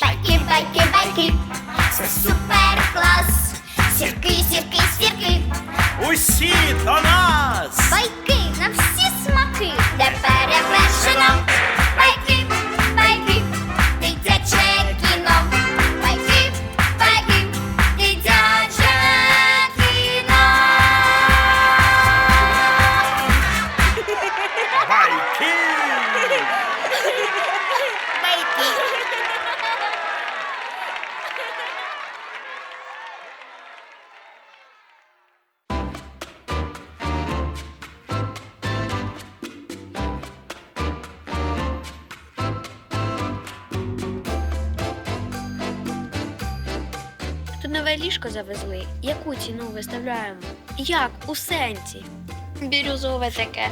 Байки, байки, байки. Це супер. Нове ліжко завезли. Яку ціну виставляємо? Як? У сенсі. Бірюзове таке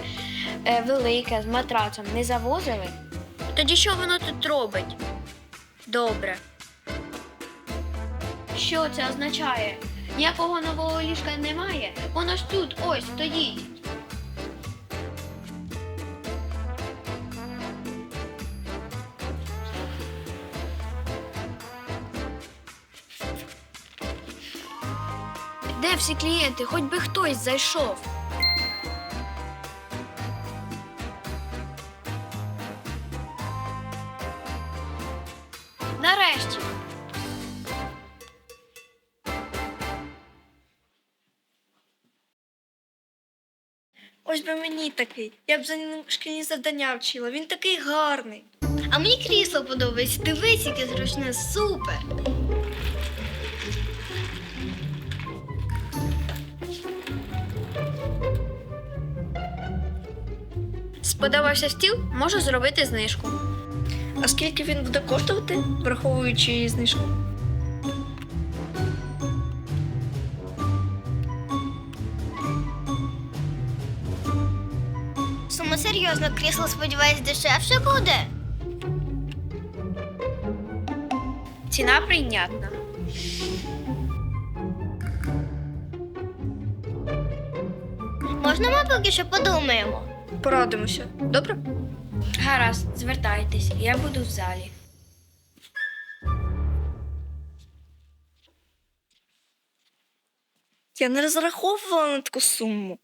е, велике з матрацом не завозили? Тоді що воно тут робить? Добре. Що це означає? Ніякого нового ліжка немає. Воно ж тут ось стоїть. Де всі клієнти? Хоч би хтось зайшов. Нарешті. Ось би мені такий. Я б за ним шкільні завдання вчила. Він такий гарний. А мені крісло подобається. Дивись, яке зручне, супер. Сподобався стіл? Можу зробити знижку. А скільки він буде коштувати, враховуючи її знижку? Сума серйозно, крісло, сподіваюсь, дешевше буде. Ціна прийнятна. Можна ми поки що подумаємо? Порадимося. Добре? Гаразд, звертайтесь, я буду в залі. Я не розраховувала на таку суму.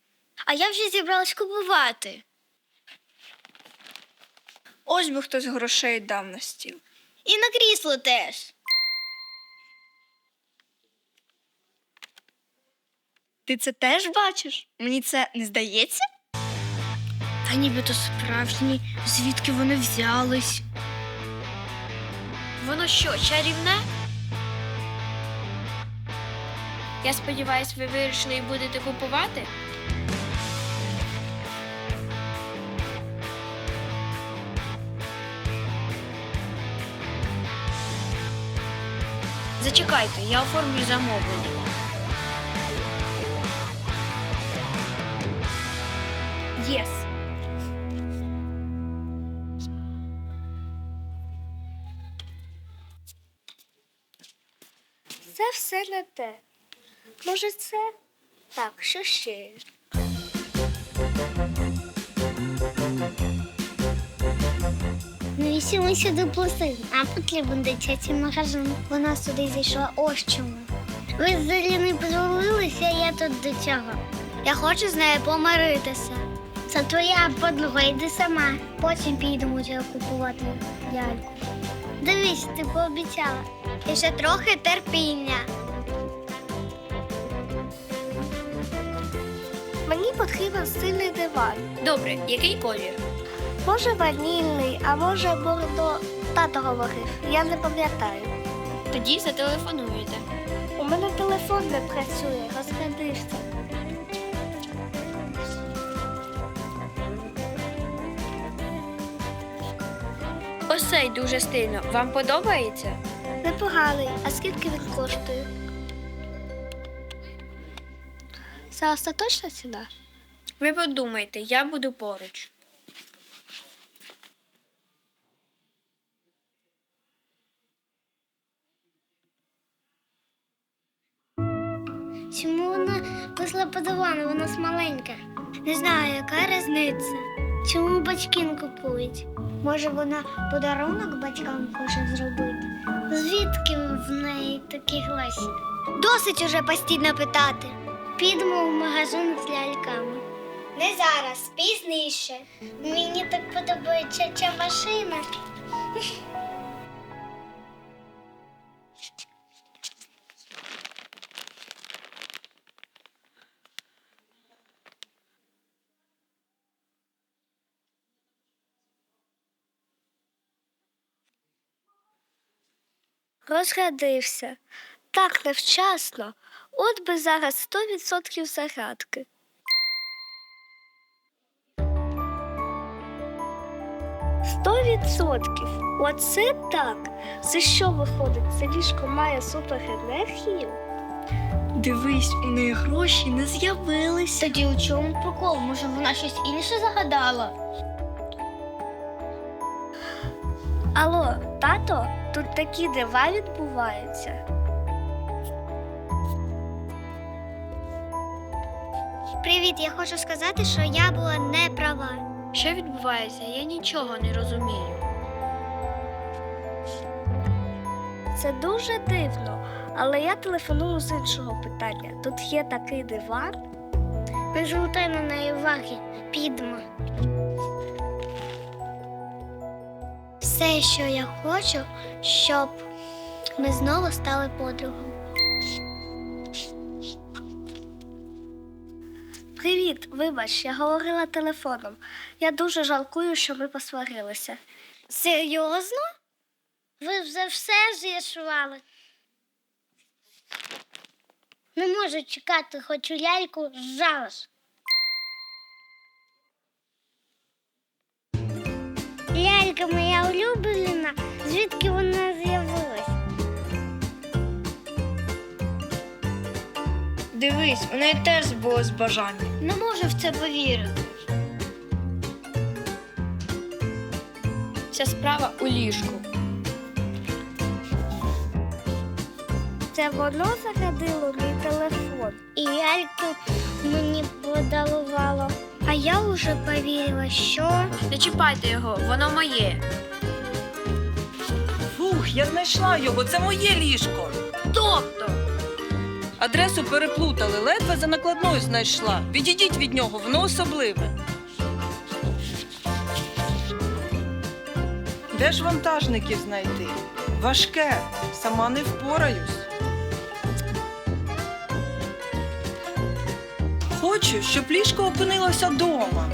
А я вже зібралась купувати. Ось би хтось грошей дав на стіл. І на крісло теж. Ти це теж бачиш? Мені це не здається? Та нібито справжні, звідки вони взялись? Воно що, чарівне? Я сподіваюсь, ви вирішили і будете купувати? Зачекайте, я оформлю замовлення. Єс. Все не те. Може, це? Так, що ще? Навіщо ми сюди плести? Нам потрібен дитячий магазин. Вона сюди зайшла ось чому. Ви з Зарі позволилися, я тут до чого. Я хочу з нею помиритися. Це твоя подруга, йди сама. Потім підемо тебе купувати ляльку. Дивись, ти пообіцяла. І ще трохи терпіння. Мені потрібен сильний диван. Добре, який колір? Може ванільний, а може бордо. Тато говорив, я не пам'ятаю. Тоді зателефонуєте. У мене телефон не працює, розрядився. Ось цей дуже стильно. Вам подобається? Непоганий. А скільки він коштує? Це остаточна ціна? Ви подумайте, я буду поруч. Чому вона вийшла по дивану, вона ж маленька? Не знаю, яка різниця. Чому батьки не купують? Може, вона подарунок батькам хоче зробити? Звідки в неї такі гроші? Досить уже постійно питати. Підемо в магазин з ляльками. Не зараз, пізніше. Мені так подобається ця машина. Розрядився. Так невчасно. От би зараз сто відсотків зарядки. Сто відсотків. Оце так. Це що виходить? Це ліжко має суперенергію? Дивись, у неї гроші не з'явились. Тоді у чому прикол? Може, вона щось інше загадала? Алло, тато, тут такі дива відбуваються. Привіт, я хочу сказати, що я була не права. Що відбувається? Я нічого не розумію. Це дуже дивно, але я телефоную з іншого питання. Тут є такий диван. Не звертай на неї уваги. Підемо. Все, що я хочу, щоб ми знову стали подругами. Привіт, вибач, я говорила телефоном. Я дуже жалкую, що ми посварилися. Серйозно? Ви вже все з'ясували? Не можу чекати, хочу ляльку зараз. Лялька моя улюблена, звідки вона з'явилась? Дивись, у неї теж збулось бажання. Не можу в це повірити. Вся справа у ліжку. Це воно зарядило мій телефон. І ляльку мені подарувало. А я вже повірила, що Не чіпайте його, воно моє. Фух, я знайшла його, це моє ліжко. Тобто, Адресу переплутали, ледве за накладною знайшла. Відійдіть від нього, воно особливе. Де ж вантажників знайти? Важке, сама не впораюсь. Хочу, щоб ліжко опинилося дома.